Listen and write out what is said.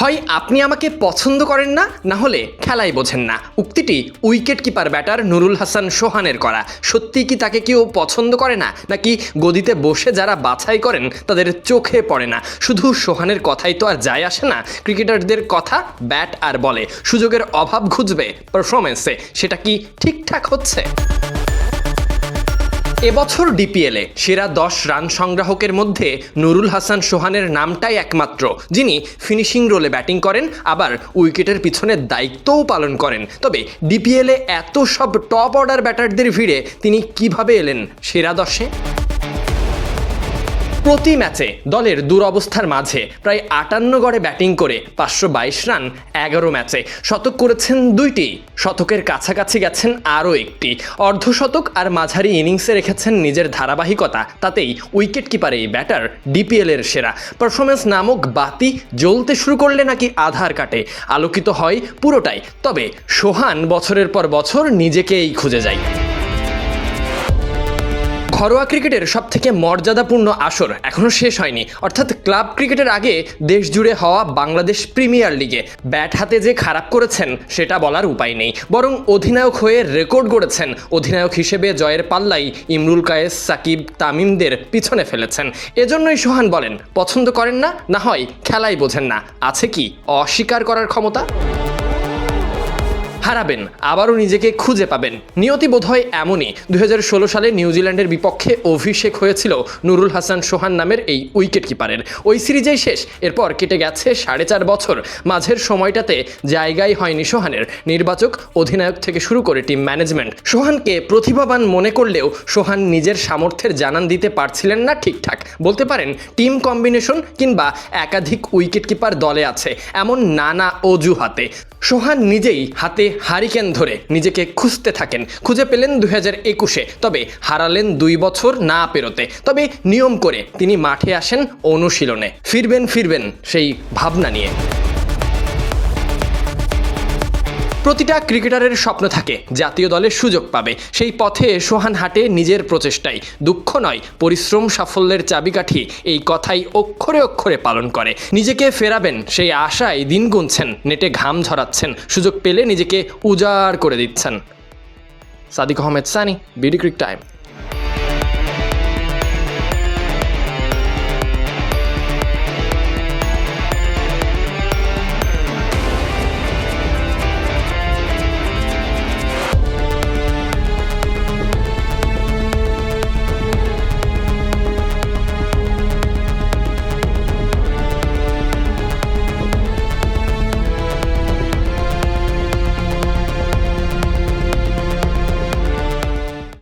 হয় আপনি আমাকে পছন্দ করেন না না হলে খেলাই বোঝেন না। উক্তিটি wicket keeper batter Nurul Hasan সোহানের করা। সত্যি কি তাকে কেউ পছন্দ করে না, নাকি গদিতে বসে যারা বাছাই করেন, তাদের চোখে পড়ে না? শুধু সোহানের কথাই তো আর যায় আসে না, ক্রিকেটারদের কথা ব্যাট আর বলে। সুযোগের অভাব খুঁজবে পারফরমেন্সে সেটা কি ঠিকঠাক হচ্ছে? এবছর ডিপিএলে সেরা দশ রান সংগ্রাহকের মধ্যে নুরুল হাসান সোহানের নামটাই একমাত্র, যিনি ফিনিশিং রোলে ব্যাটিং করেন, আবার উইকেটের পিছনে দায়িত্বও পালন করেন। তবে ডিপিএলে এত সব টপ অর্ডার ব্যাটারদের ভিড়ে তিনি কীভাবে এলেন সেরা দশে? প্রতি ম্যাচে দলের দুরবস্থার মাঝে প্রায় আটান্ন গড়ে ব্যাটিং করে পাঁচশো বাইশ রান এগারো ম্যাচে। শতক করেছেন দুইটি। শতকের কাছাকাছি গেছেন আরও একটি। অর্ধশতক আর মাঝারি ইনিংসে রেখেছেন নিজের ধারাবাহিকতা। তাতেই উইকেট কিপার এই ব্যাটার ডিপিএলের সেরা। পারফরমেন্স নামক বাতি জ্বলতে শুরু করলে নাকি আধার কাটে। আলোকিত হয় পুরোটাই। তবে সোহান বছরের পর বছর নিজেকেই খুঁজে যায়। ঘরোয়া ক্রিকেটের সব থেকে মর্যাদাপূর্ণ আসর এখনও শেষ হয়নি। অর্থাৎ ক্লাব ক্রিকেটের আগে দেশ জুড়ে হওয়া বাংলাদেশ প্রিমিয়ার লিগে ব্যাট হাতে যে খারাপ করেছেন, সেটা বলার উপায় নেই। বরং অধিনায়ক হয়ে রেকর্ড গড়েছেন। অধিনায়ক হিসেবে জয়ের পাল্লাই ইমরুল কায়েস, সাকিব তামিমদের পিছনে ফেলেছেন। এজন্যই সোহান বলেন, পছন্দ করেন না না হয় খেলাই বোঝেন না। আছে কি অস্বীকার করার ক্ষমতা? হারাবেন, আবারও নিজেকে খুঁজে পাবেন। নিয়তি বোধহয় এমনই। দুই হাজার ষোলো সালে নিউজিল্যান্ডের বিপক্ষে অভিষেক হয়েছিল নুরুল হাসান সোহান নামের এই উইকেট কিপারের ওই সিরিজেই শেষ। এরপর কেটে গেছে সাড়ে চার বছর। মাঝের সময়টাতে জায়গাই হয়নি সোহানের। নির্বাচক, অধিনায়ক থেকে শুরু করে টিম ম্যানেজমেন্ট। সোহানকে প্রতিভাবান মনে করলেও সোহান নিজের সামর্থ্যের জানান দিতে পারছিলেন না ঠিকঠাক। বলতে পারেন, টিম কম্বিনেশন কিংবা একাধিক উইকেট কিপার দলে আছে, এমন নানা অজুহাতে। সোহান নিজেই হাতে হারিকেন ধরে নিজেকে খুঁজতে থাকেন। খুঁজে পেলেন দুই হাজার একুশে। তবে হারালেন দুই বছর না পেরোতে। তবে নিয়ম করে তিনি মাঠে আসেন অনুশীলনে। ফিরবেন ফিরবেন সেই ভাবনা নিয়ে। প্রতিটা ক্রিকেটারের স্বপ্ন থাকে, জাতীয় দলে সুযোগ পাবে। সেই পথে সোহান হাটে নিজের প্রচেষ্টাই দুঃখ নয়, পরিশ্রম সাফল্যের চাবিকাঠি, এই কথাই অক্ষরে অক্ষরে পালন করে। নিজেকে ফেরাবেন, সেই আশায় দিন গুনছেন, নেটে ঘাম ঝরাচ্ছেন, সুযোগ পেলে নিজেকে উজাড় করে দিচ্ছেন। Sadik Ahmed Sunny, BD cric time.